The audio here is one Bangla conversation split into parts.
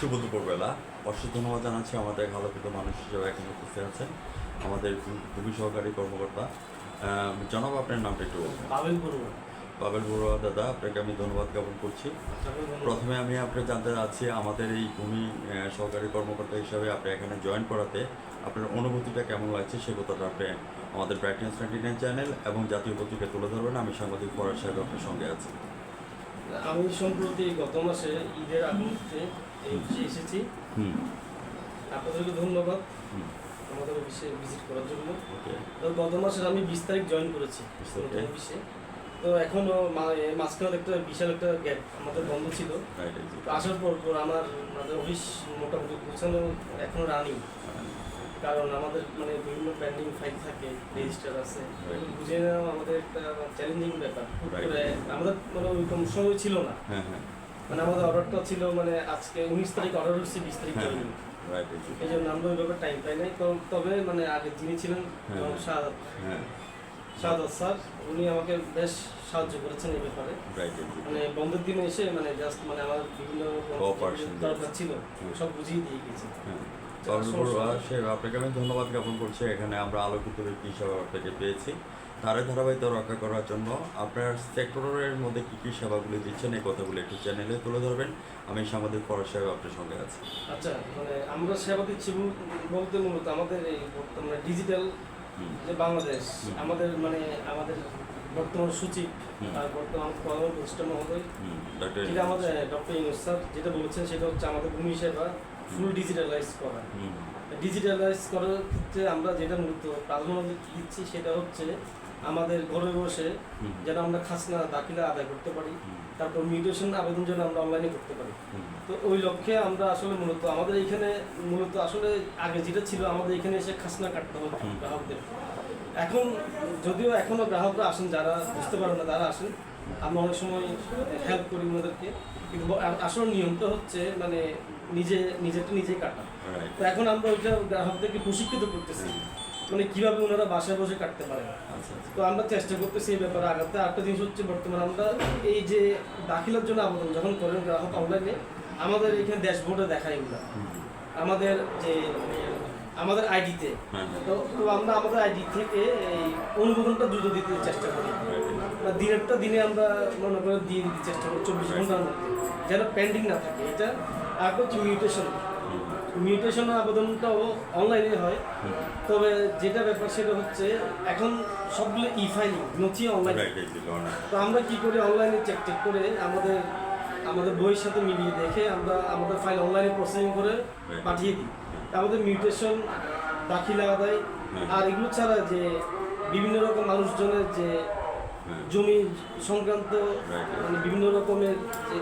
শুভ দুপুরবেলা। অশেষ ধন্যবাদ জানাচ্ছি আমাদের আলোকিত মানুষ হিসেবে এখানে উপস্থিত আছেন আমাদের ভূমি সহকারী কর্মকর্তা। জনাব আপনার নামটা একটু বলবেন। পাবেল বড়ুয়া। দাদা আপনাকে আমি ধন্যবাদ জ্ঞাপন করছি। প্রথমে আমি আপনি জানতে চাচ্ছি আমাদের এই ভূমি সহকারী কর্মকর্তা হিসাবে আপনি এখানে জয়েন করাতে আপনার অনুভূতিটা কেমন লাগছে সে কথাটা আপনি আমাদের ব্রাইটনেস নাইনটি নাইন চ্যানেল এবং জাতীয় পত্রিকায় তুলে ধরবেন। আমি সাংবাদিক ফরাজ সাহেব আপনার সঙ্গে আছি। আমি সম্প্রতি গত মাসে ঈদের আগ মুহূর্তে এই অফিসে এসেছি। আপনাদেরকে ধন্যবাদ। আমাদের অফিসে ভিজিট করার জন্য। তো গত মাসের আমি বিশ তারিখ জয়েন করেছি? নতুন অফিসে তো এখনও মাঝখানে একটা বিশাল একটা গ্যাপ আমাদের বন্ধ ছিল। আসার পর পর আমার আমাদের অফিস মোটামুটি গোছানো এখনও রানিং কারণ আমাদের মানে বিভিন্ন পেন্ডিং ফাইল থাকে রেজিস্টার আছে। বুঝে নেওয়া আমাদের একটা চ্যালেঞ্জিং ব্যাপার। আমাদের মানে ওইরকম সময় ছিল না। হ্যাঁ হ্যাঁ। মানে আমাদের অর্ডারটা ছিল মানে আজকে উনিশ তারিখ অর্ডার হচ্ছে বিশ তারিখ হ্যাঁ এই জন্য আমরা ওইভাবে টাইম পাই নাই। তো- তবে মানে আগে যিনি ছিলেন হ্যাঁ। জনাব শাহাদ হ্যাঁ। শাহাদ স্যার উনি আমাকে বেশ সাহায্য করেছেন এই ব্যাপারে। মানে বন্ধের দিনে এসে মানে জাস্ট মানে আমার বিভিন্ন দরকার ছিল সব বুঝিয়ে দিয়ে গেছে। আপনাকে আমি ধন্যবাদ জ্ঞাপন করছি। এখানে আমরা আলোকিত ব্যক্তি হিসাবে আপনাকে পেয়েছি। তারে ধারাবাহিকতা রক্ষা করার জন্য আপনার সেক্টরের মধ্যে কী কী সেবাগুলি দিচ্ছেন এই কথাগুলো একটু চ্যানেলে তুলে ধরবেন। আমি সাংবাদিক ফরাজ সাহেব আপনার সঙ্গে আছি। আচ্ছা মানে আমরা সেবা দিচ্ছি বলতে মূলত আমাদের এই বর্তমানে ডিজিটাল যে বাংলাদেশ আমাদের মানে আমাদের বর্তমান সচিব আর বর্তমান প্রধান উপদেষ্টা মহোদয় যেটা আমাদের ডক্টর ইউনুস স্যার যেটা বলেছেন সেটা হচ্ছে আমাদের ভূমি সেবা। ফুল ডিজিটালাইজ করা। ডিজিটালাইজ করার ক্ষেত্রে আমরা যেটা মূলত প্রাধান্য দিচ্ছি সেটা হচ্ছে আমাদের ঘরে বসে। যেন আমরা খাসনা দাখিলা আদায় করতে পারি তারপর মিউটেশন আবেদন যেন আমরা অনলাইনে করতে পারি। তো ওই লক্ষ্যে আমরা আসলে মূলত আমাদের এখানে মূলত আসলে আগে যেটা ছিল আমাদের এখানে এসে খাসনা কাটতে হতো হুম। গ্রাহকদের। এখন যদিও এখনও গ্রাহকরা আসেন যারা বুঝতে পারেন না তারা আসেন আমরা অনেক সময় হেল্প করি ওনাদেরকে। কিন্তু আসল নিয়মটা হচ্ছে মানে নিজে নিজেরটা নিজেই কাটা তো এখন আমরা ওইটা গ্রাহকদেরকে প্রশিক্ষিত করতেছি। মানে কীভাবে ওনারা বাসায় বসে কাটতে পারে আচ্ছা আচ্ছা। তো আমরা চেষ্টা করতেছি এই ব্যাপারে আগাতে। আরেকটা জিনিস হচ্ছে বর্তমানে আমরা এই যে দাখিলার জন্য আবেদন যখন করেন গ্রাহক অনলাইনে আমাদের এখানে ড্যাশবোর্ডে দেখায় এগুলো। আমাদের যে আমাদের আইডিতে হ্যাঁ হ্যাঁ। তো তো আমরা আমাদের আইডি থেকে এই অনুমোদনটা দ্রুত দিতে চেষ্টা করি। বা দিনেরটা দিনে আমরা মনে করে দিয়ে দিতে চেষ্টা করি চব্বিশ ঘণ্টার মধ্যে। যেন পেন্ডিং না থাকে। এটা আর হচ্ছে মিউটেশন হুম মিউটেশন আবেদনটাও অনলাইনে হয়। তবে যেটা ব্যাপার সেটা হচ্ছে এখন সবগুলো ই ফাইলিং নথি অনলাইন তো আমরা কি করি অনলাইনে চেক চেক করে আমাদের আমাদের বইয়ের সাথে মিলিয়ে দেখে আমরা আমাদের ফাইল অনলাইনে প্রসেসিং করে পাঠিয়ে দিই। আমাদের মিউটেশন দাখিলা আদায় আর এগুলো ছাড়া যে বিভিন্ন রকম মানুষজনের যে জমি সংক্রান্ত মানে বিভিন্ন রকমের যে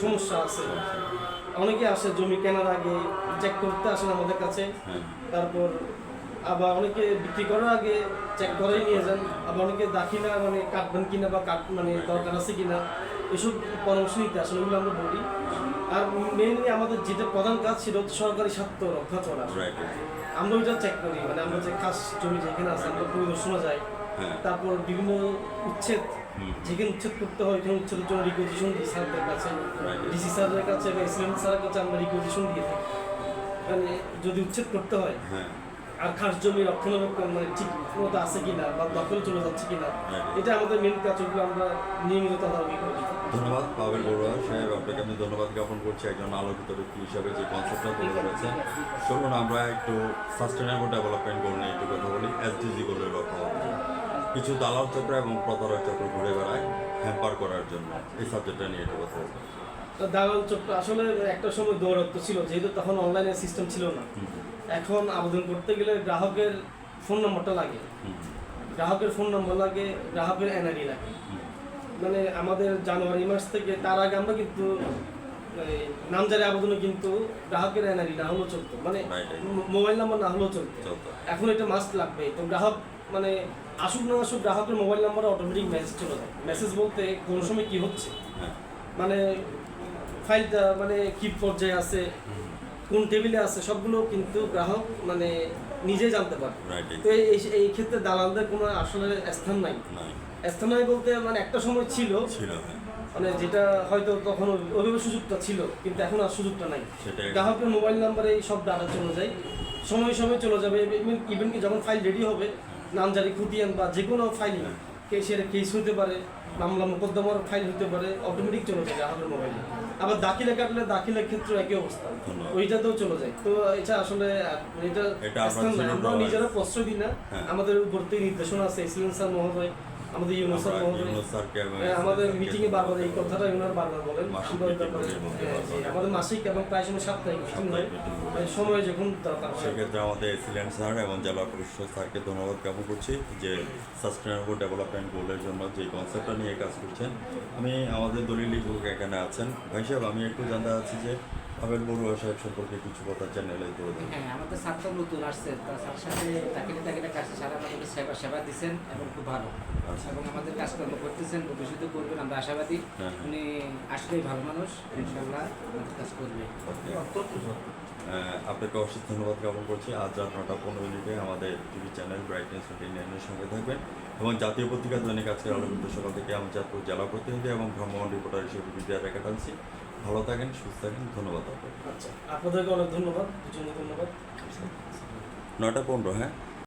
সমস্যা আছে অনেকে আসে জমি কেনার আগে চেক করতে আসেন আমাদের কাছে। হ্যাঁ। তারপর আবার অনেকে বিক্রি করার আগে চেক করেই নিয়ে যান। আবার অনেকে দাখিলা মানে কাটবেন কিনা বা কাট মানে দরকার আছে কিনা এসব পরামর্শ নিতে আসলে ওগুলো আমরা বলি। আর মেনলি আমাদের যেটা প্রধান কাজ সেটা হচ্ছে সরকারি স্বার্থ রক্ষা করা। আমরা ওইটা চেক করি মানে আমরা যে খাস জমি যেখানে আছে আমরা পরিদর্শনে যাই। হ্যাঁ। তারপর বিভিন্ন উচ্ছেদ। যেখানে উচ্ছেদ করতে হয় ওখানে উচ্ছেদের জন্য রিকোজিশন দিই স্যারদের কাছে. ডিসি স্যারের কাছে বা এসিলেন্ট স্যারের কাছে আমরা রিকোজিশন দিয়ে থাকি মানে যদি উচ্ছেদ করতে হয় হ্যাঁ আর খাস জমি রক্ষণাবেক্ষণ মানে ঠিক মতো আছে কিনা বা দখল চলে যাচ্ছে কিনা Right. এটা আমাদের মেন কাজ ওগুলো আমরা নিয়মিত তদারকি করি ধন্যবাদ পাবেল বড়ুয়া সাহেব আপনাকে আমি ধন্যবাদ জ্ঞাপন করছি একজন আলোকিত ব্যক্তি হিসাবে যে কনসেপ্টটা তুলে ধরেছেন চলুন আমরা একটু সাস্টেনেবল ডেভেলপমেন্ট গোল নিয়ে একটু কথা বলি এসডিজি গোলের লক্ষ্য কিছু দালাল চক্র এবং প্রতারক চক্র ঘুরে বেড়ায় হ্যাম্পার করার জন্য এই সাবজেক্টটা নিয়ে একটু কথা দালাল চক্র আসলে একটা সময় দৌরাত্ম ছিল যেহেতু তখন অনলাইনের সিস্টেম ছিল না। এখন আবেদন করতে গেলে গ্রাহকের ফোন নম্বরটা লাগে। গ্রাহকের ফোন নম্বর লাগে গ্রাহকের এনআরই লাগে। মানে আমাদের জানুয়ারি মাস থেকে তার আগে আমরা কিন্তু নামজারি আবেদনে কিন্তু গ্রাহকের এনআরই না হলেও চলতো। মানে মোবাইল নাম্বার না হলেও চলতো। চলতো। এখন এটা মাস্ট লাগবে তো গ্রাহক মানে আসুক না আসুক গ্রাহকের মোবাইল নাম্বারে অটোমেটিক মেসেজ চলে যায়। মেসেজ বলতে কোন সময় কি হচ্ছে? মানে ফাইলটা মানে কি পর্যায়ে আছে কোন টেবিলে আছে সবগুলো কিন্তু গ্রাহক মানে নিজে জানতে পারে। তো এই ক্ষেত্রে দালালদের কোনো আসলে স্থান নাই। স্থান নাই বলতে মানে একটা সময় ছিল। হ্যাঁ। মানে যেটা হয়তো তখন ওই- ওইভাবে সুযোগটা ছিল কিন্তু এখন আর সুযোগটা নাই। গ্রাহকের মোবাইল নাম্বারে এই সব ডাটা চলে যায়। সময় সময় চলে যাবে। ইভেন কি যখন ফাইল রেডি হবে নামজারি খুতিয়ান বা যে কোনো ফাইল কেসের কেস হতে পারে মামলা মোকদ্দমার ফাইল হতে পারে অটোমেটিক চলে যায় আমাদের মোবাইলে আবার দাখিলে কাটলে দাখিলের ক্ষেত্রে একই অবস্থা। ওইটাতেও চলে যায়। তো এটা আসলে এটা আমরা। নিজেরা প্রশ্রয় দিই না। হ্যাঁ। আমাদের উপর থেকে নির্দেশনা আছে এক্সিলেন্সার মহোদয় আমাদের ইউনুস স্যার হ্যাঁ, আমাদের মিটিং এ বারবার এই কথাটা ওনার বারবার বলেন। meeting ব্যাপারে, হ্যাঁ, আমাদের মাসিক এবং প্রায় সময় সাপ্তাহিক হয়। মানে সময় যখন দরকার হয় সেক্ষেত্রে আমাদের এসিলেন্ট স্যার এবং জেলা পরিষদ স্যারকে ধন্যবাদ জ্ঞাপন করছি যে সাস্টেনেবল ডেভেলপমেন্ট গোলের জন্য যে কনসেপ্টটা নিয়ে কাজ করছেন। আমি আমাদের দলিল লেখক এখানে আছেন। ভাই সাহেব আমি একটু জানতে চাচ্ছি যে আবেল বড়ুয়া সাহেব সম্পর্কে কিছু কথা চ্যানেলে তুলে দেন হ্যাঁ আমাদের ছাত্র নতুন আসছে তা স্যার সাথে তাকে তাকিলে কাছে সারা আমাদের সেবা সেবা দিচ্ছেন এবং খুব ভালো। আচ্ছা। এবং আমাদের কাজকর্ম করতেছেন ভবিষ্যতে করবেন আমরা আশাবাদী। হ্যাঁ। উনি আসলেই ভালো মানুষ ইনশাল্লাহ আমাদের কাজ করবে। আপনাকে অশেষ ধন্যবাদ জ্ঞাপন করছি। আজ রাত নটা পনেরো মিনিটে আমাদের টিভি চ্যানেল ব্রাইটনেস ইন্ডিয়ানের সঙ্গে থাকবেন এবং জাতীয় পত্রিকা দৈনিক আজকের আলোকিত সকাল থেকে আমি চাঁদপুর জেলা প্রতিনিধি এবং ভ্রমণ রিপোর্টার হিসেবে বিদ্যা রেখে টানছি ভালো থাকেন সুস্থ থাকেন ধন্যবাদ আপনাকে। আচ্ছা আপনাদেরকে অনেক ধন্যবাদ দুজনকে ধন্যবাদ। নয়টা পনেরো হ্যাঁ?